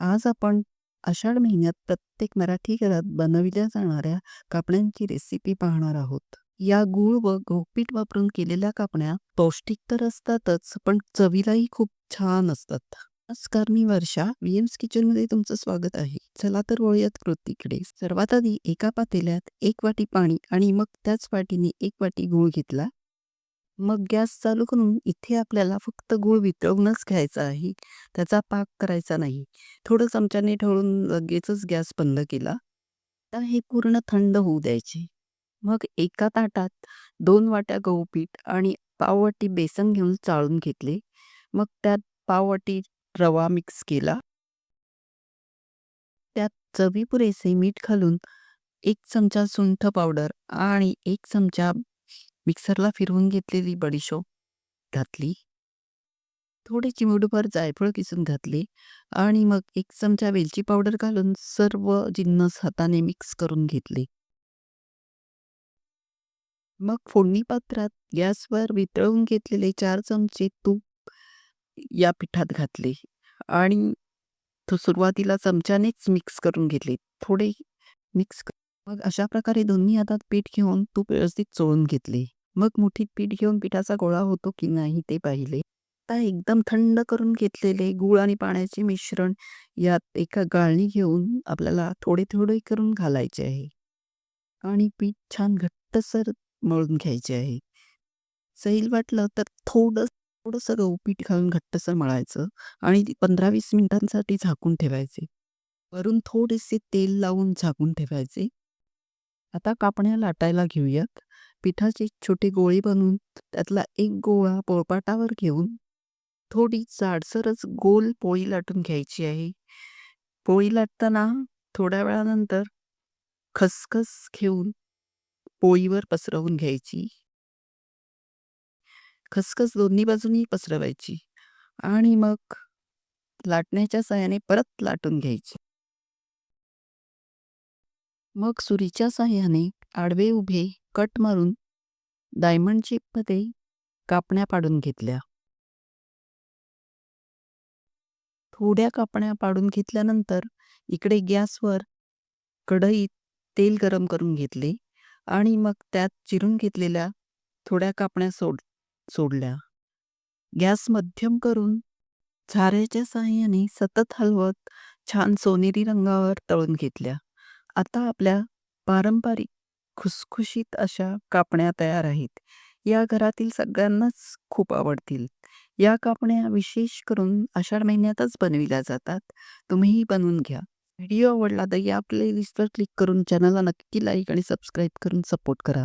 आज आपण आषाढ महिन्यात प्रत्येक मराठी घरात बनविल्या जाणाऱ्या कापण्यांची रेसिपी पाहणार आहोत. या गूळ व गहूपीठ वापरून केलेल्या कापण्या पौष्टिक तर असतातच, पण चवीलाही खूप छान असतात. नमस्कार, मी वर्षा. व्हीएम्स किचनमध्ये तुमचं स्वागत आहे. चला तर वळूयात कृतीकडे. सर्वात आधी एका पातेल्यात एक वाटी पाणी आणि मग त्याच वाटीने एक वाटी गूळ घेतला. मग गॅस चालू करून इथे आपल्याला फक्त गूळ वितळवूनच घ्यायचा आहे. त्याचा पाक करायचा नाही. थोडं चमच्याने ठेवून लगेचच गॅस बंद केला. तर हे पूर्ण थंड होऊ द्यायचे. मग एका ताटात दोन वाट्या गहू पीठ आणि पाववाटी बेसन घेऊन चाळून घेतले. मग त्यात पाववाटी रवा मिक्स केला. त्यात चवी पुरेसे मीठ घालून एक चमचा सुंठ पावडर आणि एक चमचा मिक्सरला फिरवून घेतलेली बडीशोप घातली. थोडी चिमुडभर जायफळ किसून घातले आणि मग एक चमचा वेलची पावडर घालून सर्व जिन्नस हाताने मिक्स करून घेतले. मग फोडणी पात्रात गॅसवर वितळवून घेतलेले चार चमचे तूप या पिठात घातले आणि तो सुरुवातीला चमच्यानेच मिक्स करून घेतले. थोडे मिक्स मग अशा प्रकारे दोन्ही हातात पीठ घेऊन तूप व्यवस्थित चोळून घेतले. मग मुठीत पीठ घेऊन पिठाचा गोळा होतो की नाही ते पाहिले. आता एकदम थंड करून घेतलेले गूळ आणि पाण्याचे मिश्रण यात एका गाळणी घेऊन आपल्याला थोडे थोडे करून घालायचे आहे आणि पीठ छान घट्टसर मळून घ्यायचे आहे. सैल वाटलं तर थोडं थोडंसं गहू पीठ घालून घट्टसर मळायचं आणि पंधरा वीस मिनिटांसाठी झाकून ठेवायचे. वरून थोडेसे तेल लावून झाकून ठेवायचे. आता कापण्या लाटायला घेऊयात. पिठाची छोटी गोळी बनवून त्यातला एक गोळा पोळपाटावर घेऊन थोडी जाडसरच गोल पोळी लाटून घ्यायची आहे. पोळी लाटताना थोड्या वेळानंतर खसखस घेऊन पोळीवर पसरवून घ्यायची. खसखस दोन्ही बाजूनी पसरवायची आणि मग लाटण्याच्या साह्याने परत लाटून घ्यायची. मग सुरीच्या सहाय्याने आडवे उभे कट मारून डायमंड चिपमध्ये कापण्या पाडून घेतल्या. थोड्या कापण्या पाडून घेतल्यानंतर इकडे गॅसवर कढईत तेल गरम करून घेतले आणि मग त्यात चिरून घेतलेल्या थोड्या कापण्या सोड सोडल्या. गॅस मध्यम करून झाऱ्याच्या साह्याने सतत हलवत छान सोनेरी रंगावर तळून घेतल्या. आता आपल्या पारंपरिक खुसखुशीत अशा कापण्या तयार आहेत. या घरातील सगळ्यांनाच खूप आवडतील. या कापण्या विशेष करून आषाढ महिन्यातच बनविल्या जातात. तुम्हीही बनवून घ्या. व्हिडिओ आवडला तर या प्लेलिस्टवर क्लिक करून चॅनलला नक्की लाईक आणि सबस्क्राईब करून सपोर्ट करा.